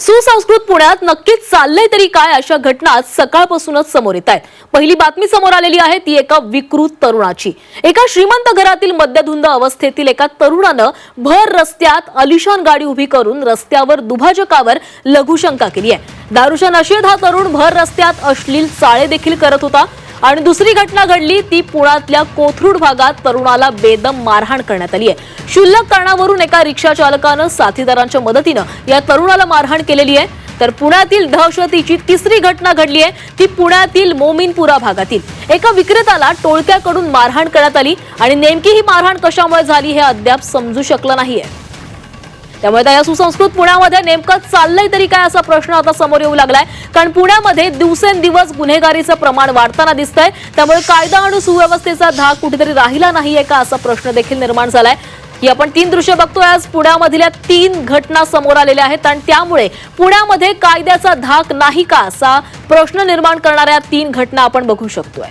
सुसंस्कृत पुण्यात नक्कीच चाललंय तरी काय अशा घटना सकाळपासूनच समोर येत आहेत. पहिली बातमी समोर आलेली आहे ती एका विकृत तरुणाची. एका श्रीमंत घरातील मद्यधुंद अवस्थेतील एका तरुणानं भर रस्त्यात अलिशान गाडी उभी करून रस्त्यावर दुभाजकावर लघुशंका केली आहे. दारूच्या नशेत हा तरुण भर रस्त्यात अश्लील चाळे देखील करत होता. आणि दुसरी घटना घडली ती पुण्यातल्या कोथरूड भागात तरुणाला बेदम मारहाण करण्यात आली आहे. क्षुल्लक कारणावरून एका रिक्षा चालकानं साथीदारांच्या मदतीनं या तरुणाला मारहाण केलेली आहे. तर पुण्यातील दहशतीची तिसरी घटना घडली आहे ती पुण्यातील मोमीनपुरा भागातील. एका विक्रेत्याला टोळक्याकडून मारहाण करण्यात आली आणि नेमकी ही मारहाण कशामुळे झाली हे अद्याप समजू शकलं नाहीये. त्यामुळे आता या सुसंस्कृत पुण्यामध्ये नेमकं चाललंय तरी काय असा प्रश्न आता समोर येऊ लागलाय. कारण पुण्यामध्ये दिवसेंदिवस गुन्हेगारीचं प्रमाण वाढताना दिसतंय. त्यामुळे कायदा आणि सुव्यवस्थेचा धाक कुठेतरी राहिला नाहीये का असा प्रश्न देखील निर्माण झालाय. ही आपण तीन दृश्य बघतोय. आज पुण्यामधल्या तीन घटना समोर आलेल्या आहेत आणि त्यामुळे पुण्यामध्ये कायद्याचा धाक नाही का असा प्रश्न निर्माण करणाऱ्या तीन घटना आपण बघू शकतोय.